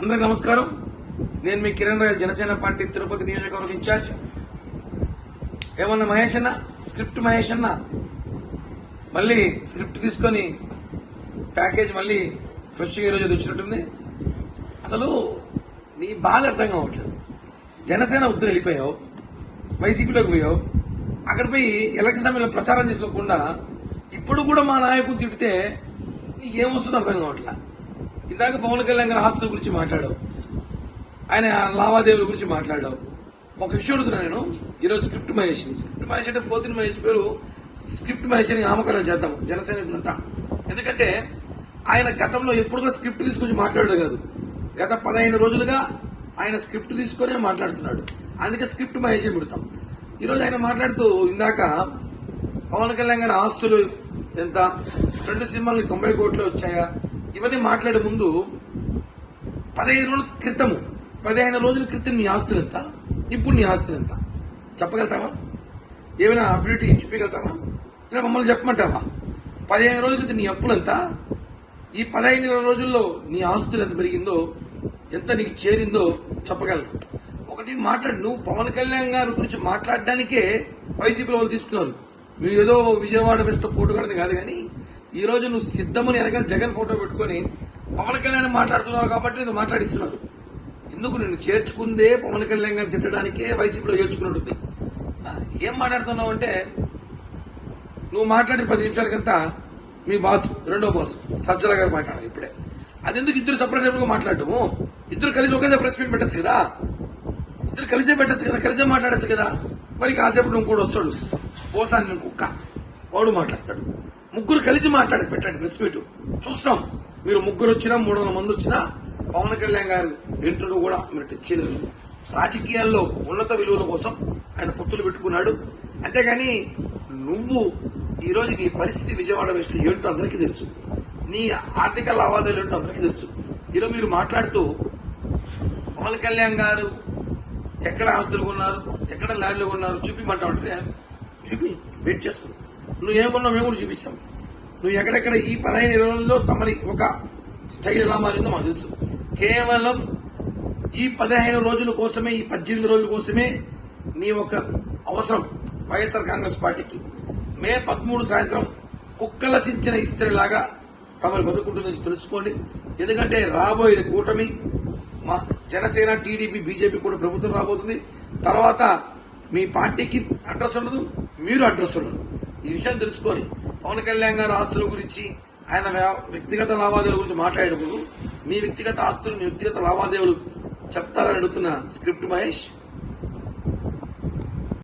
అందరికి నమస్కారం. నేను మీ కిరణ్ రాయల్ జనసేన పార్టీ తిరుపతి నియోజకవర్గం ఇన్ఛార్జ్. ఏమన్నా మహేష్ అన్న? స్క్రిప్ట్ మహేష్ అన్న? మళ్ళీ స్క్రిప్ట్ తీసుకొని ప్యాకేజ్ మళ్ళీ ఫ్రెష్గా ఈరోజు అది వచ్చినట్టుంది అసలు నీ బాధ అర్థం కావట్లేదు. జనసేన ఉత్తర వెళ్ళిపోయావు. వైసీపీలోకి పోయావు. అక్కడ పోయి ఎలక్షన్ సమయంలో ప్రచారం చేసుకోకుండా ఇప్పుడు కూడా మా నాయకుడు తిడితే నీకు ఏమొస్తుందో అర్థం కావట్లేదు ఇందాక పవన్ కళ్యాణ్ గారి ఆస్తుల గురించి మాట్లాడావు. ఆయన లావాదేవీల గురించి మాట్లాడావు. ఒక విషయం అడుగుతున్నా నేను. ఈరోజు స్క్రిప్ట్ మహేష్ స్క్రిప్ట్ మహేష్ అంటే పోతిన మహేష్ పేరు. స్క్రిప్ట్ మహేష్ అని నామకరణం చేద్దాం. జనసైనికులంతా ఎందుకంటే ఆయన గతంలో ఎప్పుడు కూడా స్క్రిప్ట్ తీసుకొచ్చి మాట్లాడాడు కాదు. గత పదహైదు రోజులుగా ఆయన స్క్రిప్ట్ తీసుకొనే మాట్లాడుతున్నాడు. అందుకే స్క్రిప్ట్ మహేష్ అని పెడతాం. ఈరోజు ఆయన మాట్లాడుతూ ఇందాక పవన్ కళ్యాణ్ గారి ఆస్తులు ఎంత? రెండు సినిమాలు తొంభై కోట్లు వచ్చాయా? ఇవన్నీ మాట్లాడే ముందు పదిహేను రోజుల క్రితము పదిహేను రోజుల క్రితం నీ ఆస్తులు ఎంత? ఇప్పుడు నీ ఆస్తులు ఎంత? చెప్పగలుగుతావా? ఏమైనా అఫిడవిట్ చూపించగలుగుతావా ఇలా మమ్మల్ని చెప్పమంటావా? పదిహేను రోజుల క్రితం నీ అప్పులు ఎంత? ఈ పదహైదు రోజుల్లో నీ ఆస్తులు ఎంత పెరిగిందో ఎంత నీకు చేరిందో చెప్పగలరు? ఒకటి మాట్లాడు. నువ్వు పవన్ కళ్యాణ్ గారి గురించి మాట్లాడడానికే వైసీపీలో వాళ్ళు తీసుకున్నారు. నువ్వు ఏదో విజయవాడ బెస్ట్ పోటు కాదు కానీ ఈ రోజు నువ్వు సిద్ధముని వెనకాల జగన్ ఫోటో పెట్టుకొని పవన్ కళ్యాణ్ మాట్లాడుతున్నావు కాబట్టి నువ్వు మాట్లాడిస్తున్నావు. ఎందుకు నిన్ను చేర్చుకుందే పవన్ కళ్యాణ్ గారిని తిట్టడానికే వైసీపీలో చేర్చుకున్నట్టుంది? ఏం మాట్లాడుతున్నావు అంటే నువ్వు మాట్లాడిన పది నిమిషాలకంతా మీ బాస్ రెండో బాస్ సజ్జల గారు మాట్లాడాలి ఇప్పుడే. అదెందుకు ఇద్దరు సపరేట్ సపరేట్గా మాట్లాడటము? ఇద్దరు కలిసి ఒకేసారి ప్రెస్ మీట్ పెట్టచ్చు కదా? ఇద్దరు కలిసే పెట్టచ్చు కదా? కలిసే మాట్లాడచ్చు కదా? మరి కాసేపు నువ్వు కూడా వస్తాడు. పోసాన్ని కుక్క. వాడు మాట్లాడతాడు. ముగ్గురు కలిసి మాట్లాడి పెట్టండి ప్రెస్ మీట్. చూస్తాం. మీరు ముగ్గురు వచ్చినా మూడు వందల మంది వచ్చినా పవన్ కళ్యాణ్ గారు ఇంటర్వ్యూ కూడా మీరు టచ్ చేయలేదు. రాజకీయాల్లో ఉన్నత విలువల కోసం ఆయన పొత్తులు పెట్టుకున్నాడు. అంతేగాని నువ్వు ఈ రోజు నీ పరిస్థితి విజయవాడ వెస్ట్ ఏంటో అందరికీ తెలుసు. నీ ఆర్థిక లావాదేవీలు ఏంటో అందరికీ తెలుసు. ఈరోజు మీరు మాట్లాడుతూ పవన్ కళ్యాణ్ గారు ఎక్కడ ఆస్తులు కొన్నారు ఎక్కడ ల్యాండ్లు కొన్నారు చూపిమంటామంటే చూపి. వెయిట్ చేస్తుంది నువ్వు ఏం మేము కూడా చూపిస్తాం. నువ్వు ఎక్కడెక్కడ ఈ పదహైదు రోజుల్లో తమరి ఒక స్టైల్ ఎలా మారిందో మాకు తెలుసు. కేవలం ఈ పదిహేను రోజుల కోసమే ఈ పద్దెనిమిది రోజుల కోసమే నీ ఒక అవసరం వైఎస్ఆర్ కాంగ్రెస్ పార్టీకి. మే పదమూడు సాయంత్రం కుక్కల చించిన ఇస్త్రీలాగా తమరు బతుకుంటుందని తెలుసుకోండి. ఎందుకంటే రాబోయేది కూటమి మా జనసేన టీడీపీ బీజేపీ కూడా ప్రభుత్వం రాబోతుంది. తర్వాత మీ పార్టీకి అడ్రస్ ఉండదు మీరు అడ్రస్ ఉండదు ఈ విషయం తెలుసుకొని పవన్ కళ్యాణ్ గారి ఆస్తుల గురించి ఆయన వ్యక్తిగత లావాదేవీల గురించి మాట్లాడేటప్పుడు మీ వ్యక్తిగత ఆస్తులు మీ వ్యక్తిగత లావాదేవీలు చెప్తారని అడుగుతున్న స్క్రిప్ట్ మహేష్.